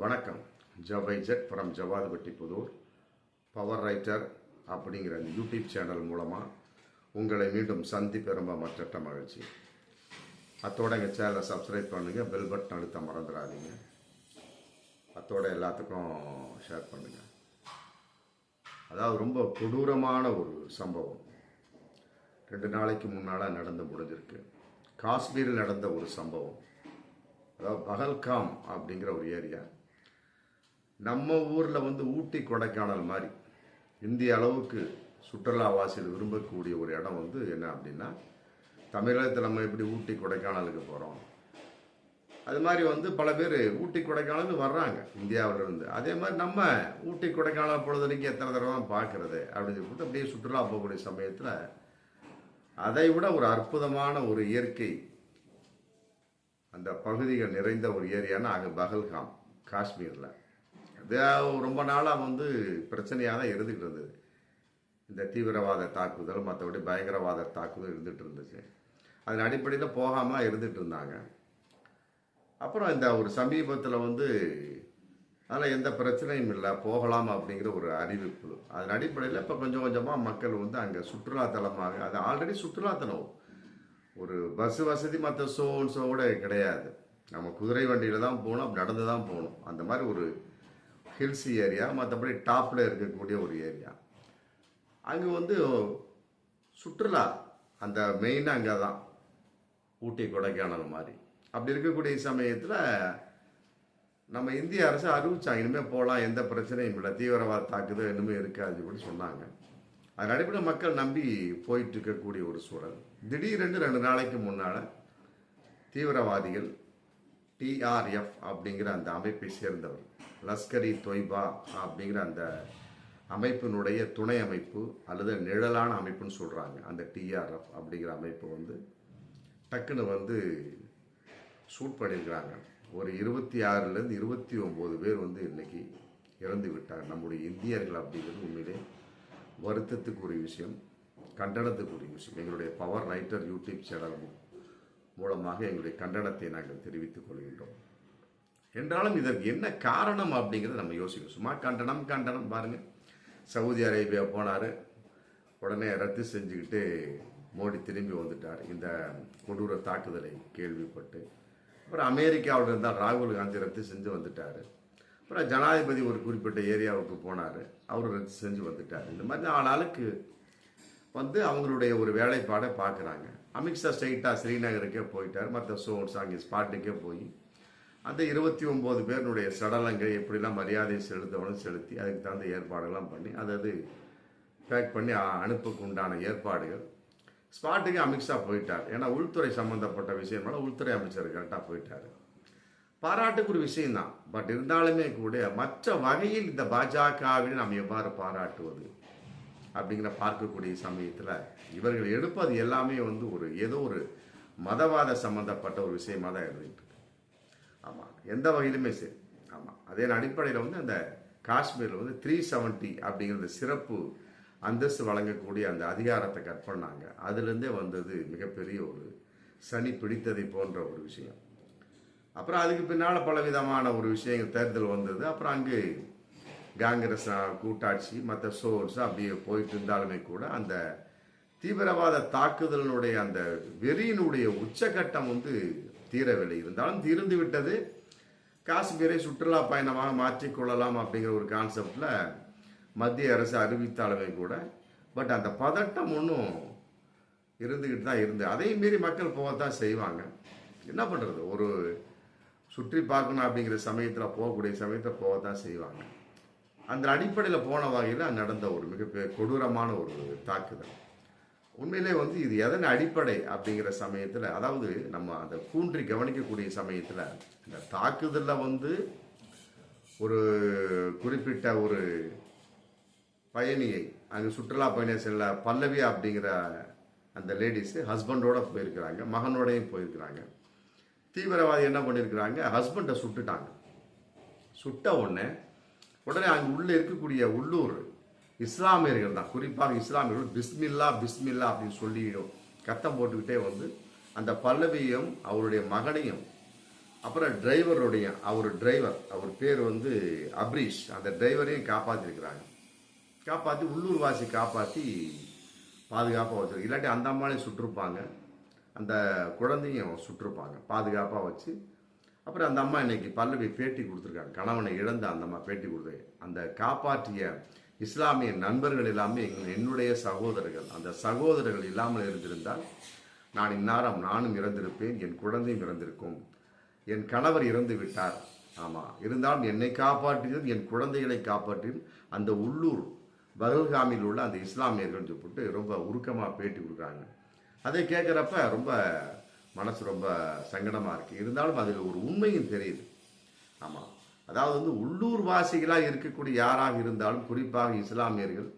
வணக்கம். ஜவை jet from Javadhupatti Puthur. Power writer அப்படிங்கிற அந்த யூடியூப் சேனல் மூலமாக உங்களை மீண்டும் சந்திப்பு ரொம்ப மற்றட்ட மகிழ்ச்சி. அத்தோட எங்கள் சேனலை சப்ஸ்கிரைப் பண்ணுங்கள் பெல் பட்டன் அழுத்த மறந்துடாதீங்க. அத்தோட எல்லாத்துக்கும் ஷேர் பண்ணுங்கள் அதாவது ரொம்ப கொடூரமான ஒரு சம்பவம். ரெண்டு நாளைக்கு முன்னால் நடந்து முடிஞ்சிருக்கு. காஷ்மீரில் நடந்த ஒரு சம்பவம். அதாவது பகல்காம் அப்படிங்கிற ஒரு ஏரியா. நம்ம ஊரில் வந்து ஊட்டி கொடைக்கானல் மாதிரி இந்திய அளவுக்கு சுற்றுலாவாசிகள் விரும்பக்கூடிய ஒரு இடம் வந்து என்ன அப்படின்னா தமிழகத்தில் நம்ம எப்படி ஊட்டி கொடைக்கானலுக்கு போகிறோம் அது மாதிரி வந்து பல பேர் ஊட்டி கொடைக்கானல் வர்றாங்க இந்தியாவிலேருந்து அதே மாதிரி நம்ம ஊட்டி கொடைக்கானல் பொழுதுனைக்கு எத்தனை தடவை தான் பார்க்கறது அப்படின்னு சொல்லிட்டு அப்படியே சுற்றுலா போகக்கூடிய சமயத்தில் அதை விட ஒரு அற்புதமான ஒரு இயற்கை அந்த பகுதிகள் நிறைந்த ஒரு ஏரியானா அங்கே பகல்காம் காஷ்மீரில். ரொம்ப நாளாக வந்து பிரச்சனையாக தான் இருந்துகிட்டு இருந்தது. இந்த தீவிரவாத தாக்குதல் மற்றபடி பயங்கரவாத தாக்குதல் இருந்துகிட்டு இருந்துச்சு. அதன் அடிப்படையில் போகாமல் இருந்துகிட்டு இருந்தாங்க. அப்புறம் இந்த ஒரு சமீபத்தில் வந்து அதில் எந்த பிரச்சனையும் இல்லை போகலாம் அப்படிங்கிற ஒரு அறிவிப்பு. அதன் அடிப்படையில் இப்போ கொஞ்சம் கொஞ்சமாக மக்கள் வந்து அங்கே சுற்றுலாத்தலமாக அது ஆல்ரெடி சுற்றுலாத்தலம் ஒரு பஸ் வசதி மற்ற சோன் சோட கிடையாது. நம்ம குதிரை வண்டியில் தான் போகணும் நடந்து தான் போகணும். அந்த மாதிரி ஒரு ஹில்ஸி ஏரியா மற்றபடி டாப்பில் இருக்கக்கூடிய ஒரு ஏரியா. அங்கே வந்து சுற்றுலா அந்த மெயின் அங்கே தான் ஊட்டி கொடைக்கானல் மாதிரி. அப்படி இருக்கக்கூடிய சமயத்தில் நம்ம இந்திய அரசு அறிவிச்சாங்க இனிமேல் போகலாம் எந்த பிரச்சனையும் இல்லை தீவிரவாத தாக்குதல் இனிமேல் இருக்காது சொல்லி சொன்னாங்க. அதன் அடிப்படையில் மக்கள் நம்பி போயிட்டு இருக்கக்கூடிய ஒரு சூழல். திடீரென்று ரெண்டு நாளைக்கு முன்னால் தீவிரவாதிகள் டிஆர்எஃப் அப்படிங்கிற அந்த அமைப்பை சேர்ந்தவர். லஸ்கர் இ தொய்பா அப்படிங்கிற அந்த அமைப்பினுடைய துணை அமைப்பு அல்லது நிழலான அமைப்புன்னு சொல்கிறாங்க அந்த டிஆர்எஃப் அப்படிங்கிற அமைப்பு வந்து டக்குன்னு வந்து ஷூட் பண்ணியிருக்கிறாங்க. ஒரு இருபத்தி ஆறுலேருந்து இருபத்தி ஒம்பது பேர் வந்து இன்றைக்கி இறந்து விட்டார் நம்முடைய இந்தியர்கள் அப்படிங்கிறது உண்மையிலே வருத்தத்துக்குரிய விஷயம் கண்டனத்துக்குரிய விஷயம். எங்களுடைய பவர் ரைட்டர் யூடியூப் சேனல் மூலமாக எங்களுடைய கண்டனத்தை நாங்கள் தெரிவித்துக் கொள்கின்றோம். என்றாலும் இதற்கு என்ன காரணம் அப்படிங்கிறத நம்ம யோசிக்கணும். சும்மா கண்டனம் கண்டனம் பாருங்கள் சவுதி அரேபியா போனார். உடனே ரத்து செஞ்சுக்கிட்டு மோடி திரும்பி வந்துட்டார். இந்த கொடூர தாக்குதலை கேள்விப்பட்டு அப்புறம் அமெரிக்காவில் இருந்தால் ராகுல் காந்தி ரத்து செஞ்சு வந்துட்டார். அப்புறம் ஜனாதிபதி ஒரு குறிப்பிட்ட ஏரியாவுக்கு போனார். அவர் ரத்து செஞ்சு வந்துட்டார். இந்த மாதிரி ஆளாளுக்கு வந்து அவங்களுடைய ஒரு வேலைப்பாடை பார்க்குறாங்க அமித்ஷா ஸ்ட்ரைட்டாக ஸ்ரீநகருக்கே போயிட்டார். மற்ற சோன்ஸ் அங்கே ஸ்பாட்டுக்கே போய். அந்த இருபத்தி ஒம்பது பேருடைய சடலங்கள் எப்படிலாம் மரியாதை செலுத்தவனும் செலுத்தி அதுக்கு தகுந்த ஏற்பாடுகள்லாம் பண்ணி அதாவது பேக் பண்ணி அ- அனுப்புக்கு உண்டான ஏற்பாடுகள். ஸ்பாட்டுக்கு அமித்ஷா போயிட்டார். ஏன்னா உள்துறை சம்மந்தப்பட்ட விஷயம்னால உள்துறை அமைச்சர் கரெக்டாக போயிட்டார். ஒரு விஷயம்தான். பட் இருந்தாலுமே கூட மற்ற வகையில் இந்த பாஜகவினை நாம் எவ்வாறு பாராட்டுவது? அப்படிங்கிற பார்க்கக்கூடிய சமயத்தில் இவர்கள் எடுப்பது எல்லாமே வந்து ஒரு ஏதோ ஒரு மதவாத சம்பந்தப்பட்ட ஒரு விஷயமாக தான் இருந்துகிட்டு இருக்கு. ஆமாம் எந்த வகையிலுமே சரி. ஆமாம் அதே அடிப்படையில் வந்து அந்த காஷ்மீரில் வந்து த்ரீ செவன்ட்டி அப்படிங்கிற சிறப்பு அந்தஸ்து வழங்கக்கூடிய அந்த அதிகாரத்தை கட் பண்ணாங்க. அதுலேருந்தே வந்தது மிகப்பெரிய ஒரு சனி பிடித்ததை போன்ற ஒரு விஷயம். அப்புறம் அதுக்கு பின்னால் பல விதமான ஒரு விஷயங்கள் தேர்தல் வந்தது. அப்புறம் அங்கே காங்கிரஸ் கூட்டாட்சி மற்ற சோர்ஸ் அப்படியே போயிட்டு இருந்தாலுமே கூட அந்த தீவிரவாத தாக்குதலினுடைய அந்த வெறியினுடைய உச்சகட்டம் வந்து தீரவில்லை. இருந்தாலும் தீர்ந்து விட்டது. காஷ்மீரை சுற்றுலா பயணமாக மாற்றிக்கொள்ளலாம் அப்படிங்கிற ஒரு கான்செப்டில் மத்திய அரசு அறிவித்தாலுமே கூட பட் அந்த பதட்டம் ஒன்றும் இருந்துக்கிட்டு தான் இருந்து அதையும் மீறி மக்கள் போகத்தான் செய்வாங்க. என்ன பண்ணுறது ஒரு சுற்றி பார்க்கணும் அப்படிங்கிற சமயத்தில் போகக்கூடிய சமயத்தில் போகத்தான் செய்வாங்க. அந்த அடிப்படையில் போன வகையில் நடந்த ஒரு மிகப்பெரிய கொடூரமான ஒரு தாக்குதல். உண்மையிலே வந்து இது எதன் அடிப்படை அப்படிங்கிற சமயத்தில் அதாவது நம்ம அந்த கூன்றி கவனிக்கக்கூடிய சமயத்தில் இந்த தாக்குதலில் வந்து ஒரு குறிப்பிட்ட ஒரு பயணியை அங்கே சுற்றுலா பயணியை செல்ல பல்லவி அப்படிங்கிற அந்த லேடிஸு ஹஸ்பண்டோட போயிருக்கிறாங்க மகனோடையும் போயிருக்கிறாங்க. தீவிரவாதி என்ன பண்ணியிருக்கிறாங்க ஹஸ்பண்டை சுட்டுட்டாங்க. சுட்ட உடனே உடனே அங்கே உள்ளே இருக்கக்கூடிய உள்ளூர் இஸ்லாமியர்கள் தான். குறிப்பாக இஸ்லாமியர்கள் பிஸ்மில்லா பிஸ்மில்லா அப்படின்னு சொல்லிடும் கத்தம் போட்டுக்கிட்டே வந்து அந்த பல்லவியும் அவருடைய மகனையும் அப்புறம் டிரைவருடைய அவர் டிரைவர் அவர் பேர் வந்து அப்ரீஷ். அந்த டிரைவரையும் காப்பாற்றிருக்கிறாங்க காப்பாற்றி உள்ளூர் வாசி காப்பாற்றி பாதுகாப்பாக வச்சுருக்கு இல்லாட்டி அந்த அம்மாலையும் சுட்டிருப்பாங்க. அந்த குழந்தையும் சுட்டிருப்பாங்க. பாதுகாப்பாக வச்சு அப்புறம் அந்த அம்மா இன்னைக்கு பல்லவி பேட்டி கொடுத்துருக்காங்க. கணவனை இழந்த அந்த அம்மா பேட்டி கொடுத்து அந்த காப்பாற்றிய இஸ்லாமிய நண்பர்கள் எல்லாமே என்னுடைய சகோதரர்கள். அந்த சகோதரர்கள் இல்லாமல் இருந்திருந்தால் நான் இந்நேரம் நானும் இறந்திருப்பேன் என் குழந்தையும் இறந்திருக்கும். என் கணவர் இறந்து விட்டார். ஆமாம் இருந்தாலும் என்னை காப்பாற்றியது என் குழந்தைகளை காப்பாற்றியும் அந்த உள்ளூர் பகல்காமியில் உள்ள அந்த இஸ்லாமியர்கள் சொல்லிட்டு ரொம்ப உருக்கமாக பேட்டி கொடுக்குறாங்க. அதை கேட்குறப்ப ரொம்ப மனசு ரொம்ப சங்கடமாக இருக்குது இருந்தாலும் அதில் ஒரு உண்மையும் தெரியுது. ஆமாம் அதாவது வந்து உள்ளூர் வாசிகளாக இருக்கக்கூடிய யாராக இருந்தாலும் குறிப்பாக இஸ்லாமியர்கள்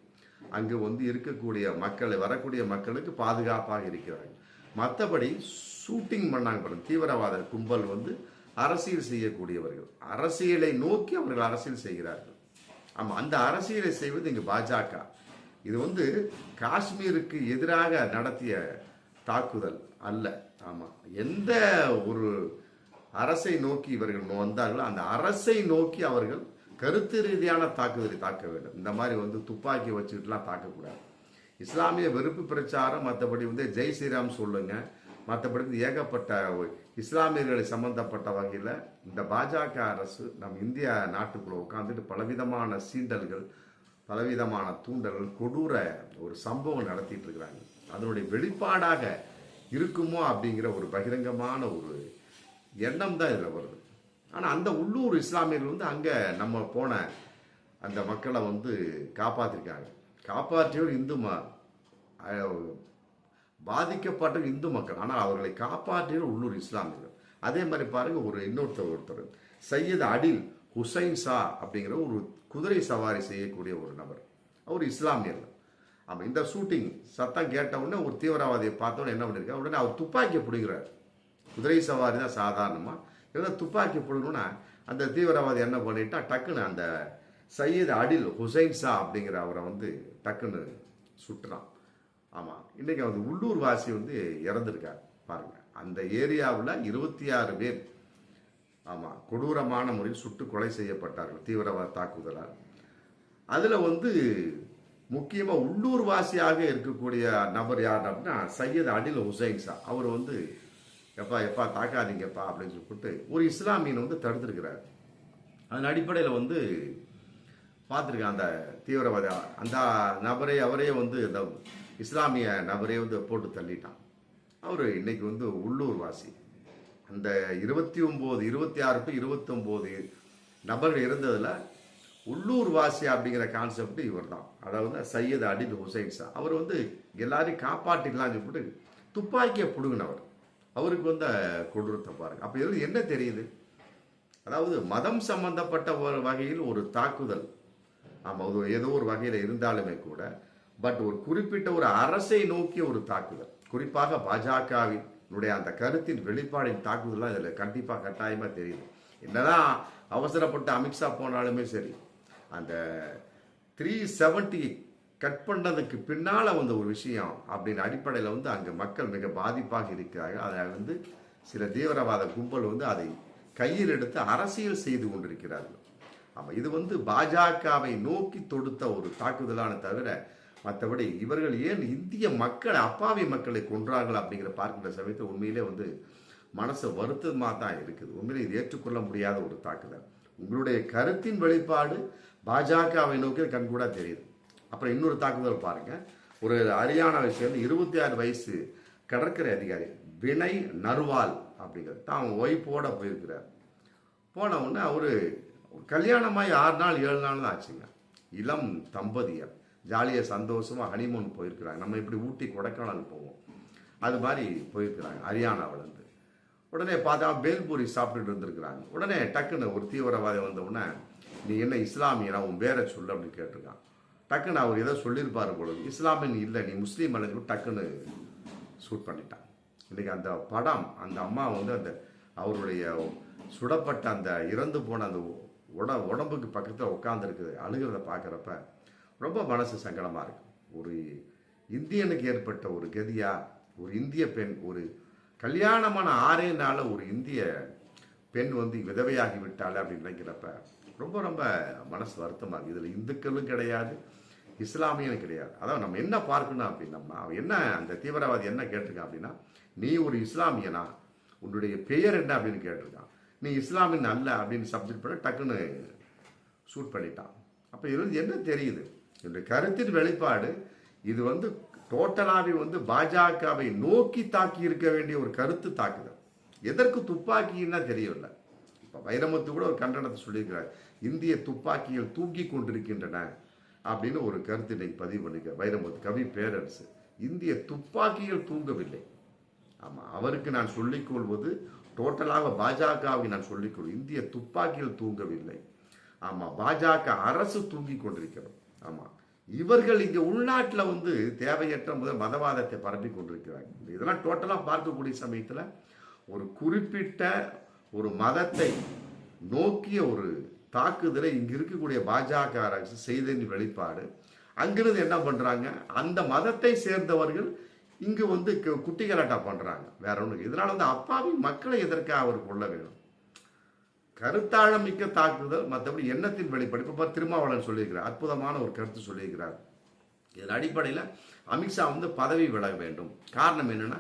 அங்கு வந்து இருக்கக்கூடிய மக்களை வரக்கூடிய மக்களுக்கு பாதுகாப்பாக இருக்கிறார்கள். மற்றபடி ஷூட்டிங் பண்ணாங்க பாருங்க. தீவிரவாத கும்பல் வந்து அரசியல் செய்யக்கூடியவர்கள். அரசியலை நோக்கி அவர்கள் அரசியல் செய்கிறார்கள். ஆமாம் அந்த அரசியலை செய்வது இங்கே பாஜக. இது வந்து காஷ்மீருக்கு எதிராக நடத்திய தாக்குதல் அல்ல. ஆமாம் எந்த ஒரு அரசை நோக்கி இவர்கள் வந்தார்களோ அந்த அரசை நோக்கி அவர்கள் கருத்து ரீதியான தாக்குதலை தாக்க வேண்டும். இந்த மாதிரி வந்து துப்பாக்கி வச்சுக்கிட்டுலாம் தாக்கக்கூடாது. இஸ்லாமிய வெறுப்பு பிரச்சாரம் மற்றபடி வந்து ஜெய் ஸ்ரீராம் சொல்லுங்க மற்றபடி வந்து ஏகப்பட்ட இஸ்லாமியர்களை சம்பந்தப்பட்ட வகையில் இந்த பாஜக அரசு நம் இந்திய நாட்டுக்குள்ளே உட்காந்துட்டு பலவிதமான சீண்டல்கள் பலவிதமான தூண்டல்கள் கொடூர ஒரு சம்பவம் நடத்திட்டு இருக்கிறாங்க. அதனுடைய வெளிப்பாடாக இருக்குமோ அப்படிங்கிற ஒரு பகிரங்கமான ஒரு எண்ணம் தான் இதில் வருது. ஆனால் அந்த உள்ளூர் இஸ்லாமியர்கள் வந்து அங்கே நம்ம போன அந்த மக்களை வந்து காப்பாற்றிருக்காங்க காப்பாற்றியவர் இந்து ம பாதிக்கப்பட்ட இந்து மக்கள். ஆனால் அவர்களை காப்பாற்றியவர் உள்ளூர் இஸ்லாமியர்கள். அதே மாதிரி பாருங்கள் ஒரு இன்னொருத்தர் ஒருத்தர். சையத் அடில் ஹுசைன் ஷா அப்படிங்கிற ஒரு குதிரை சவாரி செய்யக்கூடிய ஒரு நபர். அவர் இஸ்லாமியர் ஆமாம் இந்த ஷூட்டிங் சத்தம் கேட்ட உடனே ஒரு தீவிரவாதியை பார்த்தோன்னே என்ன பண்ணியிருக்காரு உடனே அவர் துப்பாக்கி பிடிக்கிறார் குதிரை சவாரி தான் சாதாரணமாக இருந்தால் துப்பாக்கி பிடிக்கணும்னா அந்த தீவிரவாதி என்ன பண்ணிட்டா டக்குன்னு அந்த சையீத் அடில் ஹுசைன் ஷா அப்படிங்கிற அவரை வந்து டக்குன்னு சுட்டுறான். ஆமாம் இன்றைக்கி வந்து உள்ளூர் வாசி வந்து இறந்துருக்கார் பாருங்கள் அந்த ஏரியாவில் இருபத்தி ஆறு பேர் ஆமாம் கொடூரமான முறையில் சுட்டு கொலை செய்யப்பட்டார்கள் தீவிரவாத தாக்குதலால். அதில் வந்து முக்கியமாக உள்ளூர் வாசியாக இருக்கக்கூடிய நபர் யார் அப்படின்னா சையத் அடில் ஹுசைன் ஷா அவர் வந்து எப்பா எப்பா தாக்காதீங்கப்பா அப்படின்னு சொல்லிட்டு ஒரு இஸ்லாமியன் வந்து தடுத்திருக்கிறார். அதன் அடிப்படையில் வந்து பார்த்துருக்கேன் அந்த தீவிரவாத அந்த நபரை அவரே வந்து இந்த இஸ்லாமிய நபரே வந்து போட்டு தள்ளிட்டான். அவர் இன்னைக்கு வந்து உள்ளூர் வாசி அந்த இருபத்தி ஒம்பது இருபத்தி ஆறு டு இருபத்தொம்போது நபர்கள் இருந்ததில் உள்ளூர் வாசி அப்படிங்கிற கான்செப்ட் இவர் தான் அதாவது சையத் அடில் ஹுசைன் சார். அவர் வந்து எல்லாரையும் காப்பாற்றிடலாம் சொல்லிட்டு துப்பாக்கியை பிடுங்கினவர். அவருக்கு வந்து கொடூரத்தை பாருங்க. அப்போ இதில் என்ன தெரியுது? அதாவது மதம் சம்பந்தப்பட்ட ஒரு வகையில் ஒரு தாக்குதல். ஆமாம் அது ஏதோ ஒரு வகையில் இருந்தாலுமே கூட பட் ஒரு குறிப்பிட்ட ஒரு அரசை நோக்கிய ஒரு தாக்குதல். குறிப்பாக பாஜகவினுடைய அந்த கருத்தின் வெளிப்பாடின் தாக்குதல்லாம் இதில் கண்டிப்பாக கட்டாயமாக தெரியுது. என்னதான் அவசரப்பட்டு அமித்ஷா போனாலுமே சரி அந்த த்ரீ செவன்ட்டி கட் பண்ணதுக்கு பின்னால் வந்த ஒரு விஷயம் அப்படின்னு அடிப்படையில் வந்து அங்கே மக்கள் மிக பாதிப்பாக இருக்கிறார்கள். அதை வந்து சில தீவிரவாத கும்பல் வந்து அதை கையில் எடுத்து அரசியல் செய்து கொண்டிருக்கிறார்கள். ஆமாம் இது வந்து பாஜகவை நோக்கி தொடுத்த ஒரு தாக்குதலான தவிர மற்றபடி இவர்கள் ஏன் இந்திய மக்களை அப்பாவி மக்களை கொன்றார்கள் அப்படிங்கிற பார்க்கிற சமயத்தில் உண்மையிலே வந்து மனசு வருத்தமாக தான் இருக்குது. உண்மையிலே இது ஏற்றுக்கொள்ள முடியாத ஒரு தாக்குதல். உங்களுடைய கருத்தின் வெளிப்பாடு பாஜகவை நோக்கி கண்கூடா தெரியுது. அப்புறம் இன்னொரு தாக்குதல் பாருங்க. ஒரு ஹரியானாவை சேர்ந்து இருபத்தி ஆறு வயசு கடற்கரை அதிகாரி வினய் நர்வால் அப்படிங்கிறது தான் ஒய்ஃபோட போயிருக்கிறார். போன உடனே அவர் கல்யாணமாகி ஆறு நாள் ஏழு நாள் தான் ஆச்சுங்க. இளம் தம்பதியர். ஜாலியாக சந்தோஷமாக ஹனிமூன் போயிருக்கிறாங்க. நம்ம இப்படி ஊட்டி கொடைக்கானல் போவோம். அது மாதிரி போயிருக்கிறாங்க ஹரியானாவிலேருந்து உடனே பார்த்தா பேல்பூரி சாப்பிட்டுட்டு இருந்திருக்கிறாங்க. உடனே டக்குன்னு ஒரு தீவிரவாதி வந்த உடனே நீ என்ன இஸ்லாமியனா உன் பேரை சொல்லு அப்படின்னு கேட்டிருக்கான். டக்குன்னு அவர் ஏதோ சொல்லியிருப்பார் பொழுது இஸ்லாமியன் இல்லை நீ முஸ்லீம் அல்லது டக்குன்னு ஷூட் பண்ணிட்டான். இன்னைக்கு அந்த படம் அந்த அம்மா வந்து அந்த அவருடைய சுடப்பட்ட அந்த இறந்து போன அந்த உட உடம்புக்கு பக்கத்தில் உட்காந்துருக்குது அழுகிறத பார்க்குறப்ப ரொம்ப மனசு சங்கடமாக இருக்கு. ஒரு இந்தியனுக்கு ஏற்பட்ட ஒரு கதியாக ஒரு இந்திய பெண் ஒரு கல்யாணமான ஆறே நாளில் ஒரு இந்திய பெண் வந்து விதவையாகி விட்டாள் அப்படின்னு நினைக்கிறப்ப ரொம்ப ரொம்ப மனசு வருத்தமாக இருக்குது இதில் இந்துக்களும் கிடையாது இஸ்லாமியனும் கிடையாது. அதாவது நம்ம என்ன பார்க்கணும் அப்படின்னம்னா அவன் என்ன அந்த தீவிரவாதி என்ன கேட்டிருக்கான் அப்படின்னா நீ ஒரு இஸ்லாமியனா? உன்னுடைய பெயர் என்ன அப்படின்னு கேட்டிருக்கான் நீ இஸ்லாமியன் அல்ல அப்படின்னு சப்ஜெக்ட் பண்ண டக்குன்னு ஷூட் பண்ணிட்டான். அப்போ இருந்து என்ன தெரியுது? என்னுடைய கருத்தின் வெளிப்பாடு இது வந்து டோட்டலாகவே வந்து பாஜகவை நோக்கி தாக்கி இருக்க வேண்டிய ஒரு கருத்து தாக்குதல். எதற்கு துப்பாக்கின்னா தெரியல இப்போ வைரமுத்து கூட ஒரு கண்டனத்தை சொல்லியிருக்கிறார். இந்திய துப்பாக்கிகள் தூக்கி கொண்டிருக்கின்றன அப்படின்னு ஒரு கருத்து இன்னைக்கு பதிவு பண்ணிக்க வைரமுத்து கவி பேரரசு. இந்திய துப்பாக்கிகள் தூங்கவில்லை. ஆமாம் அவருக்கு நான் சொல்லிக் கொள்வது டோட்டலாக பாஜகவை நான் சொல்லிக்கொள்வது இந்திய துப்பாக்கிகள் தூங்கவில்லை. ஆமாம் பாஜக அரசு தூங்கி கொண்டிருக்கிறது. ஆமாம் இவர்கள் இங்கே உள்நாட்டில் வந்து தேவையற்ற முதல் மதவாதத்தை பரப்பி கொண்டிருக்கிறாங்க. இதெல்லாம் டோட்டலாக பார்க்கக்கூடிய சமயத்தில் ஒரு குறிப்பிட்ட ஒரு மதத்தை நோக்கிய ஒரு தாக்குதலை இங்கே இருக்கக்கூடிய பாஜக அரசு செய்ததின் வெளிப்பாடு. அங்கிருந்து என்ன பண்ணுறாங்க அந்த மதத்தை சேர்ந்தவர்கள் இங்கு வந்து கு- குட்டி கலாட்டா பண்றாங்க. வேற ஒன்று இதனால் வந்து அப்பாவி மக்களை எதற்காக அவர் கொள்ள வேணும் கருத்தாழம் மிக்க தாக்குதல் மற்றபடி எண்ணத்தின் வெளிப்பாடு. இப்போ திருமாவளன் திருமாவளவன் சொல்லியிருக்கிறார். அற்புதமான ஒரு கருத்து சொல்லியிருக்கிறார். இதன் அடிப்படையில் அமித்ஷா வந்து பதவி விலக வேண்டும். காரணம் என்னென்னா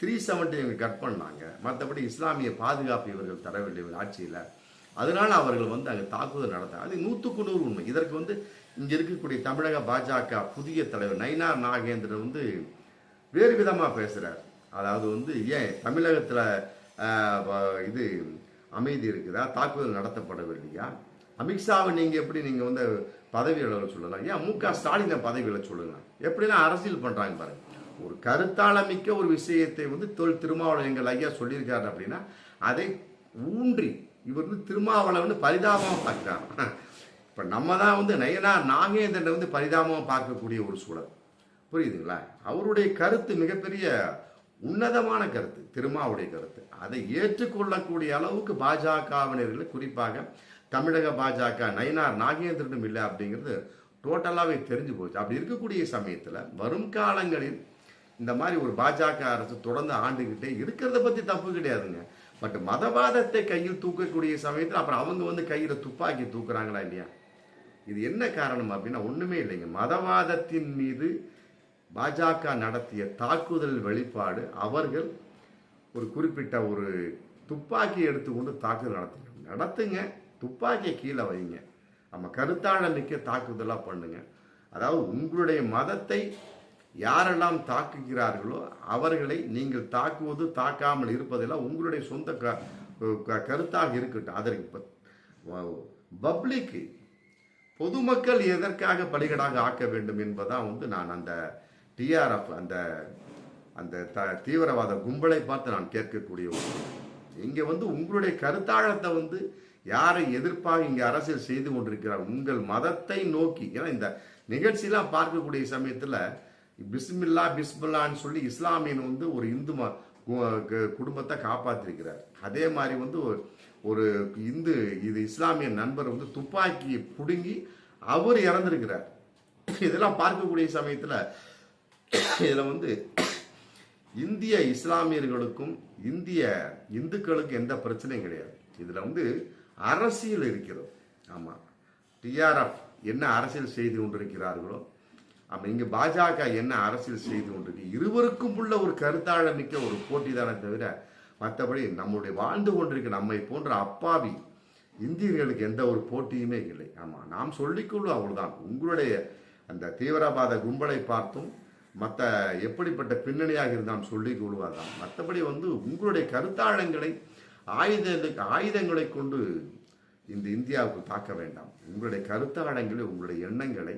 த்ரீ செவன்ட்டி இவங்க கட் பண்ணாங்க. மற்றபடி இஸ்லாமிய பாதுகாப்பு இவர்கள் தரவில்லை இவர் ஆட்சியில் அதனால் அவர்கள் வந்து அங்கே தாக்குதல் நடத்தாங்க. அது நூற்றுக்கு நூறு உண்மை. இதற்கு வந்து இங்கே இருக்கக்கூடிய தமிழக பாஜக புதிய தலைவர் நயினார் நாகேந்திரன் வந்து வேறு விதமாக பேசுகிறார் அதாவது வந்து ஏன் தமிழகத்தில் இது அமைதி இருக்குதா? தாக்குதல் நடத்தப்படவில்லையா? அமித்ஷாவை நீங்கள் எப்படி நீங்கள் வந்து பதவி விலக சொல்லலாம்? ஏன் மு க ஸ்டாலினை பதவி விலக எப்படிலாம் அரசியல் பண்ணுறாங்க பாருங்கள் ஒரு கருத்தாளமிக்க ஒரு விஷயத்தை வந்து தொல் திருமாவளவன் எங்கள் ஐயா சொல்லியிருக்காரு அப்படின்னா அதை ஊன்றி இவர் வந்து திருமாவளவன் பரிதாபமாக பார்க்குறாங்க இப்போ நம்ம தான் வந்து நயனார் நாகேந்திரனை வந்து பரிதாபமாக பார்க்கக்கூடிய ஒரு சூழல். புரியுதுங்களா? அவருடைய கருத்து மிகப்பெரிய உன்னதமான கருத்து திருமாவுடைய கருத்து. அதை ஏற்றுக்கொள்ளக்கூடிய அளவுக்கு பாஜகவினர்கள் குறிப்பாக தமிழக பாஜக நயனார் நாகேந்திரனும் இல்லை அப்படிங்கிறது டோட்டலாகவே தெரிஞ்சு போச்சு. அப்படி இருக்கக்கூடிய சமயத்தில் வரும் காலங்களில் இந்த மாதிரி ஒரு பாஜக அரசு தொடர்ந்து ஆண்டுகிட்டே இருக்கிறத பற்றி தப்பு கிடையாதுங்க. பட் மதவாதத்தை கையில் தூக்கக்கூடிய சமயத்தில் அப்புறம் அவங்க வந்து கையில் துப்பாக்கி தூக்குறாங்களா இல்லையா? இது என்ன காரணம் அப்படின்னா ஒண்ணுமே இல்லைங்க. மதவாதத்தின் மீது பாஜக நடத்திய தாக்குதல் வெளிப்பாடு அவர்கள் ஒரு குறிப்பிட்ட ஒரு துப்பாக்கி எடுத்துக்கொண்டு தாக்குதல் நடத்துங்க நடத்துங்க. துப்பாக்கியை கீழே வைங்க. நம்ம கருத்தாழ மிக்க தாக்குதலாக பண்ணுங்க. அதாவது உங்களுடைய மதத்தை யாரெல்லாம் தாக்குகிறார்களோ அவர்களை நீங்கள் தாக்குவது தாக்காமல் இருப்பதெல்லாம் உங்களுடைய சொந்த க க- கருத்தாக இருக்கட்டும். அதற்கு பப்ளிக்கு பொதுமக்கள் எதற்காக பலிகடாக ஆக்க வேண்டும் என்பதான் வந்து நான் அந்த டிஆர்எஃப் அந்த அந்த த தீவிரவாத கும்பலை பார்த்து நான் கேட்கக்கூடிய ஒரு இங்கே வந்து உங்களுடைய கருத்தாழத்தை வந்து யாரை எதிர்ப்பாக இங்கே அரசியல் செய்து கொண்டிருக்கிறார்? உங்கள் மதத்தை நோக்கி. ஏன்னா இந்த நிகழ்ச்சியெலாம் பார்க்கக்கூடிய சமயத்தில் பிஸ்மில்லா பிஸ்மில்லான்னு சொல்லி இஸ்லாமியன் வந்து ஒரு இந்து ம- குடும்பத்தை காப்பாற்றிருக்கிறார் அதே மாதிரி வந்து ஒரு- ஒரு இந்து இது இஸ்லாமிய நண்பர் வந்து துப்பாக்கியை பிடுங்கி அவர் இறந்திருக்கிறார். இதெல்லாம் பார்க்கக்கூடிய சமயத்தில் இதில் வந்து இந்திய இஸ்லாமியர்களுக்கும் இந்திய இந்துக்களுக்கும் எந்த பிரச்சனையும் கிடையாது. இதில் வந்து அரசியல் இருக்கிறது. ஆமாம் டிஆர்எஃப் என்ன அரசியல் செய்து கொண்டிருக்கிறார்களோ ஆமா இங்கே பாஜக என்ன அரசியல் செய்து கொண்டிருக்கு? இருவருக்கும் உள்ள ஒரு கருத்தாழமிக்க ஒரு போட்டி தானே தவிர மற்றபடி நம்முடைய வாழ்ந்து கொண்டிருக்க நம்மை போன்ற அப்பாவி இந்தியர்களுக்கு எந்த ஒரு போட்டியுமே இல்லை. ஆமாம் நாம் சொல்லிக்கொள்ளும் அவ்வளவுதான். உங்களுடைய அந்த தீவிரவாத கும்பலை பார்த்தும் மற்ற எப்படிப்பட்ட பின்னணியாக இருந்தாலும் சொல்லிக் கொள்வார்தான் மற்றபடி வந்து உங்களுடைய கருத்தாழங்களை ஆயுத ஆயுதங்களை கொண்டு இந்த இந்தியாவுக்கு தாக்க வேண்டாம். உங்களுடைய கருத்தாழங்களை உங்களுடைய எண்ணங்களை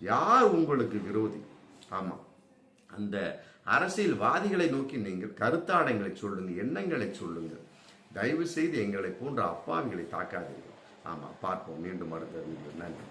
யார் உங்களுக்கு விரோதி? ஆமாம் அந்த அரசியல்வாதிகளை நோக்கி நீங்கள் கருத்தாடங்களை சொல்லுங்கள் எண்ணங்களை சொல்லுங்கள். தயவு செய்து எங்களை போன்ற அப்பாவிகளை தாக்காதீர்கள். ஆமாம் பார்ப்போம். மீண்டும் அடுத்த வீடியோ நன்றி.